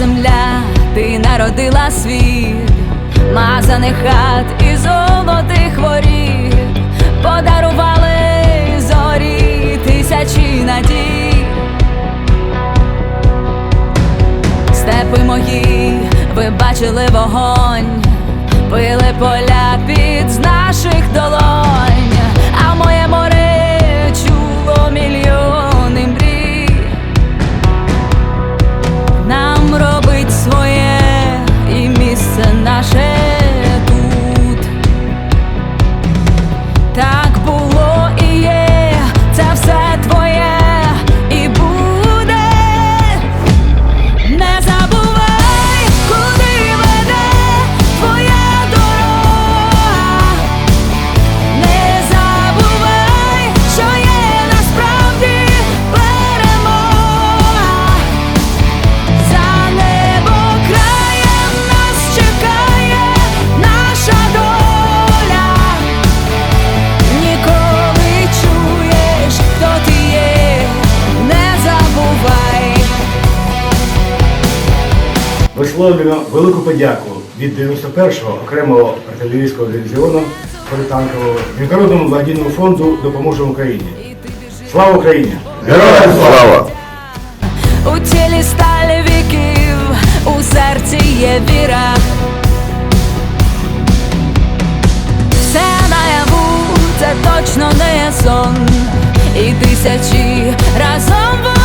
земля, ти народила світ, мазаних хат і золотих воріт, подарували зорі тисячі надій, степи мої, ви бачили вогонь, пили поля під з наших долонь. Висловлюємо велику подяку від 91-го окремого артилерійського дивізіону протитанкового міжнародному благодійному фонду Допоможемо Україні. Слава Україні! Героям слава! У тілі сталі віків, у серці є віра. Все наяву, це точно не сон, і тисячі разом